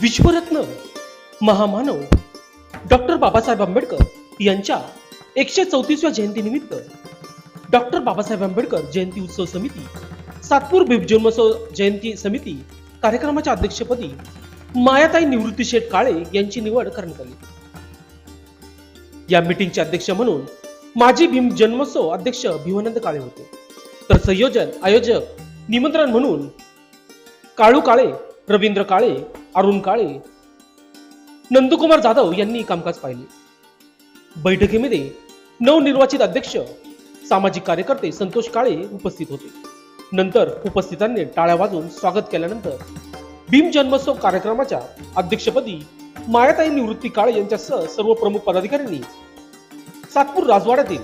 विश्वरत्न महामानव डॉक्टर बाबासाहेब आंबेडकर यांच्या एकशे चौतीसव्या जयंतीनिमित्त डॉक्टर बाबासाहेब आंबेडकर जयंती उत्सव समिती सातपूर बिबजन्मोत्सव जयंती समिती कार्यक्रमाच्या अध्यक्षपदी मायाताई निवृत्ती शेठ काळे यांची निवड करण्यात आली. या मीटिंगचे अध्यक्ष म्हणून माजी भीम जन्मोत्सव अध्यक्ष भीमानंद काळे होते. तर संयोजन आयोजक निमंत्रण म्हणून काळू काळे रवींद्र काळे अरुण काळे नंदकुमार जाधव यांनी कामकाज पाहिले. बैठकीमध्ये नवनिर्वाचित अध्यक्ष सामाजिक कार्यकर्ते संतोष काळे उपस्थित होते. नंतर उपस्थितांनी टाळ्या वाजवून स्वागत केल्यानंतर भीम जन्मोत्सव कार्यक्रमाच्या अध्यक्षपदी मायाताई निवृत्ती काळे यांच्यासह सर्व प्रमुख पदाधिकाऱ्यांनी सातपूर राजवाड्यातील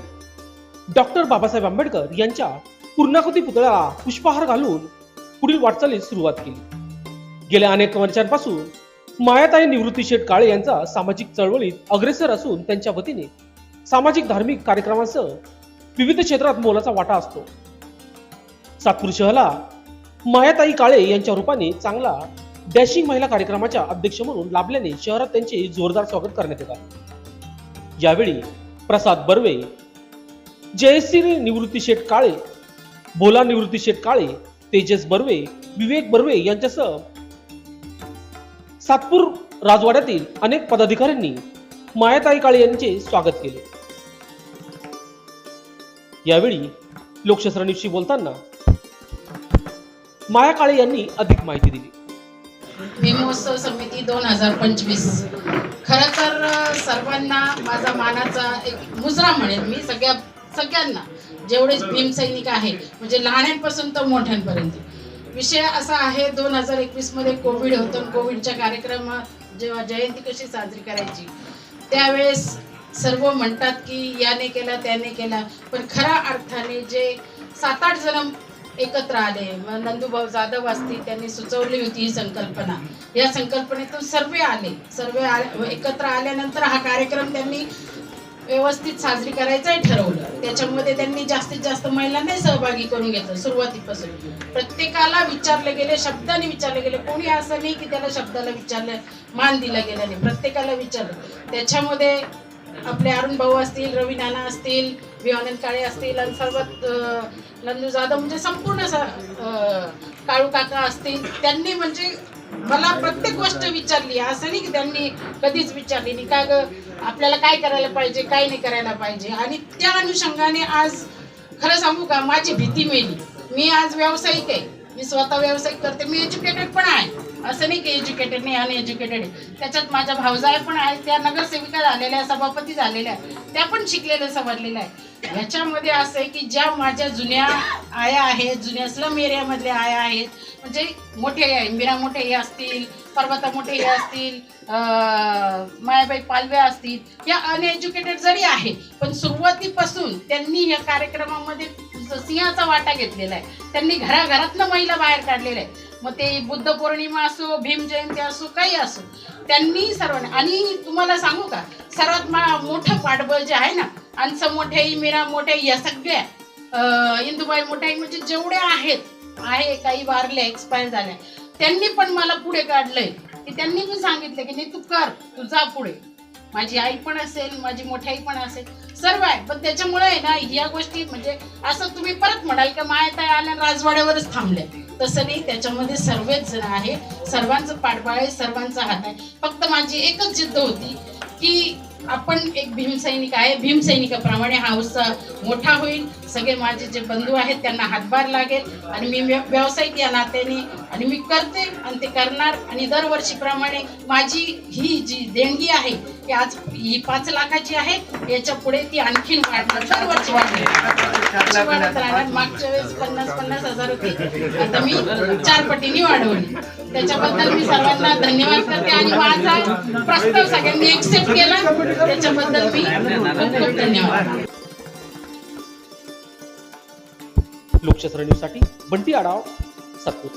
डॉक्टर बाबासाहेब आंबेडकर यांच्या पूर्णाकृती पुतळ्याला पुष्पहार घालून पुढील वाटचालीस सुरुवात केली. गेल्या अनेक वर्षांपासून मायाताई निवृत्ती शेठ काळे यांचा सामाजिक चळवळीत अग्रेसर असून त्यांच्या वतीने सामाजिक धार्मिक कार्यक्रमांसह विविध क्षेत्रात मोलाचा वाटा असतो. सातपूर शहराला मायाताई काळे यांच्या रूपाने चांगला डॅशिंग महिला कार्यक्रमाच्या अध्यक्ष म्हणून लाभल्याने शहरात त्यांचे जोरदार स्वागत करण्यात येत आहे. यावेळी प्रसाद बर्वे जयश्री निवृत्ती शेठ काळे भोला निवृत्ती शेठ काळे तेजस बर्वे विवेक बर्वे यांच्यासह सातपूर राजवाड्यातील अनेक पदाधिकाऱ्यांनी मायाताई काळे यांचे स्वागत केले. यावेळी लोकशास्त्रांविषयी बोलताना माया काळे यांनी अधिक माहिती दिली. भीमोत्सव समिती दोन हजार पंचवीस. खरं तर सर्वांना माझा मानाचा एक मुजरा म्हणेल मी सगळ्या सगळ्यांना. जेवढे भीमसैनिक आहे म्हणजे लहान्यांपासून तर मोठ्यांपर्यंत. विषय असा आहे दोन हजार एकवीसमध्ये कोविड होतं कोविडच्या कार्यक्रमात जेव्हा जयंती कशी साजरी करायची त्यावेळेस सर्व म्हणतात की याने केला त्याने केला. पण खऱ्या अर्थाने जे सात आठ जण एकत्र आले मग नंदूभाऊ जाधव असतील त्यांनी सुचवली होती ही संकल्पना. या संकल्पनेतून सर्व आले. सर्व आले एकत्र आल्यानंतर हा कार्यक्रम त्यांनी व्यवस्थित साजरी करायचंही ठरवलं. त्याच्यामध्ये त्यांनी जास्तीत जास्त महिलांनाही सहभागी करून घेतलं सुरुवातीपासून. प्रत्येकाला विचारले गेले शब्दाने विचारले गेले. कोणी असं नाही की त्याला शब्दाला विचारलं मान दिला गेला नाही. प्रत्येकाला विचारलं. त्याच्यामध्ये आपले अरुण भाऊ असतील रवी नाना असतील विवानंद काळे असतील आणि सर्वात नंदू जाधव म्हणजे संपूर्ण स- काळू काका असतील त्यांनी म्हणजे मला प्रत्येक गोष्ट विचारली. असं नाही की त्यांनी कधीच विचारली नाही. का ग? आपल्याला काय करायला पाहिजे काय नाही करायला पाहिजे? आणि त्या अनुषंगाने आज खरं सांगू का माझी भीती मेली. मी आज व्यावसायिक आहे. मी स्वतः व्यावसायिक करते. मी एज्युकेटेड पण आहे. असं नाही की एज्युकेटेड नाही अनएज्युकेटेड त्याच्यात माझ्या भावजाय पण आहेत. त्या नगरसेविका झालेल्या सभापती झालेल्या त्या पण शिकलेल्या समजलेल्या आहे ह्याच्यामध्ये असं आहे की ज्या माझ्या जुन्या आया आहेत जुन्या स्लम एरियामधल्या आया आहेत म्हणजे मोठे आहे मीरा मोठे हे असतील पर्वता मोठे हे असतील अं, मायाबाई पालव्या असतील या अनएज्युकेटेड जरी आहे पण सुरुवातीपासून त्यांनी या कार्यक्रमामध्ये सिंहाचा वाटा घेतलेला आहे. त्यांनी घराघरातनं महिला बाहेर काढलेल्या आहे मग ते बुद्ध पौर्णिमा असो भीम जयंती असो काही असो. त्यांनी सर्वांनी आणि तुम्हाला सांगू का? सर्वात मोठं पाठबळ जे आहे ना अंस मोठे मीरा मोठे या सगळ्या अं, इंदुबाई मोठे म्हणजे जेवढे आहेत आहे काही वारले एक्सपायर झाले. त्यांनी पण मला पुढे काढलंय. की त्यांनी पण सांगितलं की नाही तू कर तू जा पुढे. माझी आई पण असेल माझी मोठी आई पण असेल सर्व आहे. पण त्याच्यामुळे ना या गोष्टी म्हणजे असं तुम्ही परत म्हणाल का मायताई आल्या राजवाड्यावरच थांबल्या. तसं नाही त्याच्यामध्ये सर्वच जण आहे. सर्वांचं पाठबळ आहे सर्वांचा हात आहे. फक्त माझी एकच जिद्द होती की आपण एक भीमसैनिक आहे. भीमसैनिकाप्रमाणे हा उत्साह मोठा होईल. सगळे माझे जे बंधू आहेत त्यांना हातभार लागेल. आणि मी व्यावसायिक या नात्याने आणि मी करते आणि ते करणार. आणि दरवर्षीप्रमाणे माझी ही जी देणगी आहे ती आज ही पाच लाखाची आहे याच्यापुढे ती आणखीन वाढणार. दरवर्षी वाढणार. वाढत राहणार मागच्या वेळेस पन्नास पन्नास हजार होते. आता मी चार पटीने वाढवली. त्याच्याबद्दल मी सर्वांना धन्यवाद करते आणि माझा प्रस्ताव सगळ्यांनी एक्सेप्ट केला. त्याच्याबद्दल मी खूप खूप धन्यवाद. लोकशास्त्र न्यूजसाठी बंटी आढाव सातपूर